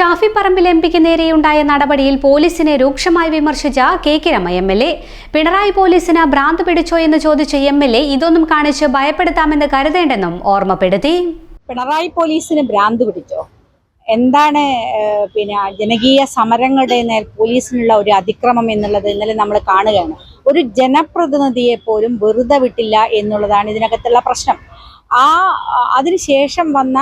Shafi Parambil M പിക്ക് നേരെയുണ്ടായ നടപടിയിൽ പോലീസിനെ രൂക്ഷമായി വിമർശിച്ച K K Rema M L A. Pinarayi പോലീസിന് ഭ്രാന്ത് പിടിച്ചോ എന്ന് ചോദിച്ച എം എൽ എ ഇതൊന്നും കാണിച്ച് ഭയപ്പെടുത്താമെന്ന് കരുതേണ്ടെന്നും ഓർമ്മപ്പെടുത്തി. പിണറായി പോലീസിന് ഭ്രാന്ത് പിടിച്ചോ? എന്താണ് പിന്നെ ജനകീയ സമരങ്ങളുടെ നേർ പോലീസിനുള്ള ഒരു അതിക്രമം എന്നുള്ളത് ഇന്നലെ നമ്മൾ കാണുകയാണ്. ഒരു ജനപ്രതിനിധിയെ പോലും വെറുതെ വിട്ടില്ല എന്നുള്ളതാണ് ഇതിനകത്തുള്ള പ്രശ്നം. ആ അതിനുശേഷം വന്ന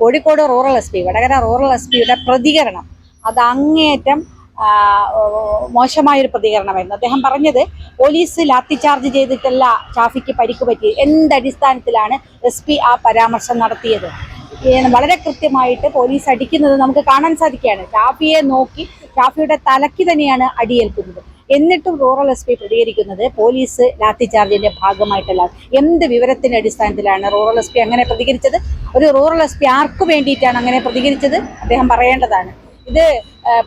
Kozhikode rural S P Vadakara rural S പിയുടെ പ്രതികരണം. അത് അങ്ങേയറ്റം മോശമായൊരു പ്രതികരണമായിരുന്നു. അദ്ദേഹം പറഞ്ഞത് പോലീസ് ലാത്തി ചാർജ് ചെയ്തിട്ടല്ല ഷാഫിക്ക് പരിക്ക് പറ്റി എന്തടിസ്ഥാനത്തിലാണ് എസ് പി ആ പരാമർശം നടത്തിയത്? വളരെ കൃത്യമായിട്ട് പോലീസ് അടിക്കുന്നത് നമുക്ക് കാണാൻ സാധിക്കുകയാണ്. ഷാഫിയെ നോക്കി ഷാഫിയുടെ തലയ്ക്ക് തന്നെയാണ് അടിയേൽക്കുന്നത്. എന്നിട്ടും റൂറൽ എസ് പി പ്രതികരിക്കുന്നത് പോലീസ് ലാത്തിചാർജിന്റെ ഭാഗമായിട്ടല്ല എന്ത് വിവരത്തിന്റെ അടിസ്ഥാനത്തിലാണ് റൂറൽ എസ് പി അങ്ങനെ പ്രതികരിച്ചത്? ഒരു റൂറൽ എസ് പി ആർക്കു വേണ്ടിയിട്ടാണ് അങ്ങനെ പ്രതികരിച്ചത്? അദ്ദേഹം പറയേണ്ടതാണ്. ഇത്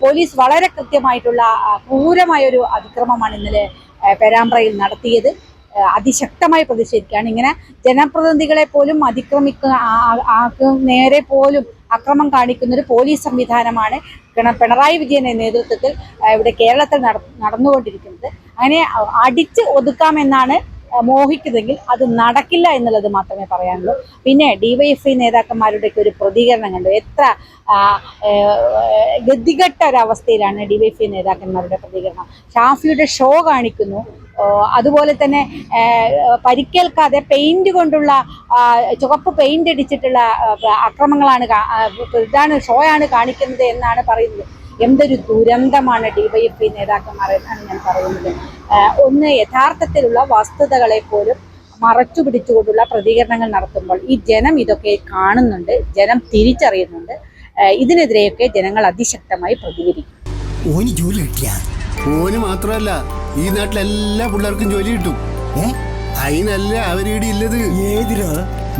പോലീസ് വളരെ കൃത്യമായിട്ടുള്ള ക്രൂരമായ ഒരു അതിക്രമമാണ് ഇന്നലെ പെരാമ്പ്രയിൽ നടത്തിയത്. അതിശക്തമായി പ്രതിഷേധിക്കുകയാണ്. ഇങ്ങനെ ജനപ്രതിനിധികളെ പോലും അതിക്രമിക്കുന്ന നേരെ പോലും അക്രമം കാണിക്കുന്ന ഒരു പോലീസ് സംവിധാനമാണ് പിണ- പിണറായി വിജയന്റെ നേതൃത്വത്തിൽ ഇവിടെ കേരളത്തിൽ നട നടന്നുകൊണ്ടിരിക്കുന്നത്. അങ്ങനെ അടിച്ച് ഒതുക്കാമെന്നാണ് മോഹിക്കുന്നതെങ്കിൽ അത് നടക്കില്ല എന്നുള്ളത് മാത്രമേ പറയാനുള്ളൂ. പിന്നെ ഡിവൈഎഫ്ഐ നേതാക്കന്മാരുടെയൊക്കെ ഒരു പ്രതികരണം കണ്ടു. എത്ര ഗതികെട്ട ഒരവസ്ഥയിലാണ് ഡിവൈഎഫ്ഐ നേതാക്കന്മാരുടെ പ്രതികരണം. ഷാഫിയുടെ ഷോ കാണിക്കുന്നു. അതുപോലെ തന്നെ പരിക്കേൽക്കാതെ പെയിന്റ് കൊണ്ടുള്ള ചുവപ്പ് പെയിന്റ് അടിച്ചിട്ടുള്ള അക്രമങ്ങളാണ് ഇതാണ് ഷോയാണ് കാണിക്കുന്നത് എന്നാണ് പറയുന്നത്. എന്തൊരു ദുരന്തമാണ് ഡിവൈഎഫ്ഐ നേതാക്കന്മാർ എന്നാണ് ഞാൻ പറയുന്നത്. ഒന്ന് യഥാർത്ഥത്തിലുള്ള വസ്തുതകളെ പോലും മറച്ചു പിടിച്ചുകൊണ്ടുള്ള പ്രതികരണങ്ങൾ നടത്തുമ്പോൾ ഈ ജനം ഇതൊക്കെ കാണുന്നുണ്ട് ജനം തിരിച്ചറിയുന്നുണ്ട്. ഇതിനെതിരെയൊക്കെ ജനങ്ങൾ അതിശക്തമായി പ്രതികരിക്കും ജോലി ഓന് മാത്രമല്ല ഈ നാട്ടിലെ എല്ലാ പിള്ളേർക്കും ജോലി കിട്ടും. അതിനല്ല അവരീടെ ഇല്ലത്. ഏതിരോ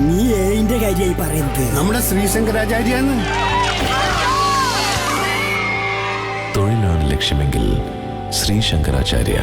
നീ ഏതിന്റെ കാര്യമായി പറയുന്നത്. നമ്മുടെ ശ്രീശങ്കരാചാര്യാന്ന് തൊഴിലാണ് ലക്ഷ്യമെങ്കിൽ ശ്രീ ശങ്കരാചാര്യ